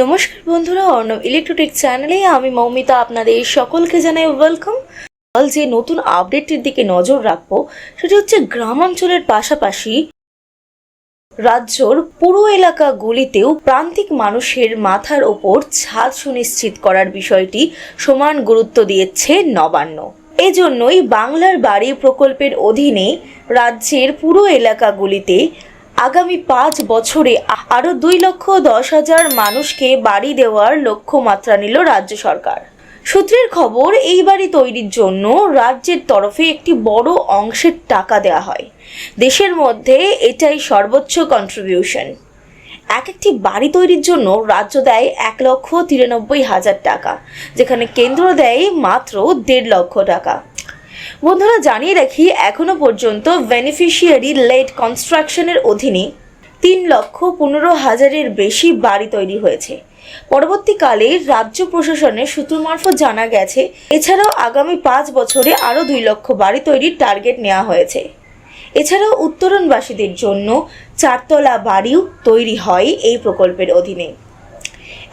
নমস্কার বন্ধুরা, অর্ণব ইলেকট্রনিক চ্যানেলে আমি মৌমিতা আপনাদের সকলকে জানাই ওয়েলকাম আজ যে নতুন আপডেটটির দিকে নজর রাখব, সেটি হচ্ছে গ্রামাঞ্চলের পাশাপাশি রাজ্যর পুরো এলাকাগুলিতেও প্রান্তিক মানুষের মাথার ওপর ছাদ সুনিশ্চিত করার বিষয়টি সমান গুরুত্ব দিয়েছে নবান্ন। এজন্যই বাংলার বাড়ি প্রকল্পের অধীনে রাজ্যের পুরো এলাকাগুলিতে আগামী পাঁচ বছরে আরও দুই লক্ষ দশ হাজার মানুষকে বাড়ি দেওয়ার লক্ষ্যমাত্রা নিল রাজ্য সরকার। সূত্রের খবর, এই বাড়ি তৈরির জন্য রাজ্যের তরফে একটি বড় অংশের টাকা দেওয়া হয়। দেশের মধ্যে এটাই সর্বোচ্চ কন্ট্রিবিউশন এক একটি বাড়ি তৈরির জন্য রাজ্য দেয় এক লক্ষ তিরানব্বই হাজার টাকা, যেখানে কেন্দ্র দেয় মাত্র দেড় লক্ষ টাকা। বন্ধুরা, জানিয়ে রাখি, এখনও পর্যন্ত বেনিফিশিয়ারি লেট কনস্ট্রাকশনের অধীনে তিন লক্ষ পনেরো হাজারের বেশি বাড়ি তৈরি হয়েছে। পরবর্তীকালে রাজ্য প্রশাসনের সূত্র মারফত জানা গেছে, এছাড়াও আগামী পাঁচ বছরে আরও দুই লক্ষ বাড়ি তৈরির টার্গেট নেওয়া হয়েছে। এছাড়াও উত্তরণবাসীদের জন্য চারতলা বাড়িও তৈরি হয় এই প্রকল্পের অধীনে।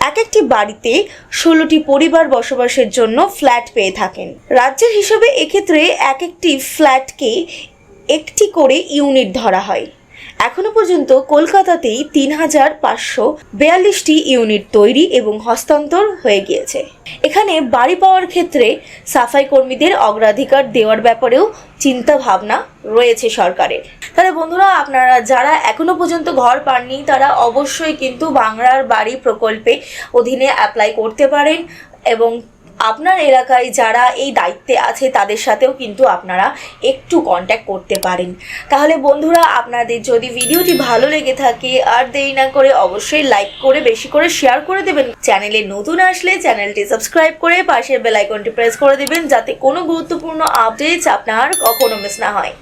এক একটি বাড়িতে ষোলোটি পরিবার বসবাসের জন্য ফ্ল্যাট পেয়ে থাকেন। রাজ্যের হিসেবে এক্ষেত্রে এক একটি ফ্ল্যাটকে একটি করে ইউনিট ধরা হয়। এখনও পর্যন্ত কলকাতাতেই তিন হাজার পাঁচশো বিয়াল্লিশটি ইউনিট তৈরি এবং হস্তান্তর হয়ে গিয়েছে। এখানে বাড়ি পাওয়ার ক্ষেত্রে সাফাই কর্মীদের অগ্রাধিকার দেওয়ার ব্যাপারেও চিন্তা ভাবনা রয়েছে সরকারের। তাহলে বন্ধুরা, আপনারা যারা এখনও পর্যন্ত ঘর পাননি, তারা অবশ্যই কিন্তু বাংলার বাড়ি প্রকল্পে অধীনে অ্যাপ্লাই করতে পারেন এবং আপনার এলাকায় যারা এই দায়িত্বে আছে, তাদের সাথেও কিন্তু আপনারা একটু কন্ট্যাক্ট করতে পারেন। তাহলে বন্ধুরা, আপনাদের যদি ভিডিওটি ভালো লেগে থাকে, আর দেরি না করে অবশ্যই লাইক করে, বেশি করে শেয়ার করে দেবেন। চ্যানেলে নতুন আসলে চ্যানেলটি সাবস্ক্রাইব করে পাশের বেল আইকনটি প্রেস করে দেবেন, যাতে কোনো গুরুত্বপূর্ণ আপডেটস আপনার কখনো মিস না হয়।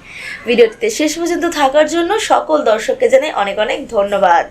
ভিডিওটিতে শেষ পর্যন্ত থাকার জন্য সকল দর্শককে জানাই অনেক অনেক ধন্যবাদ।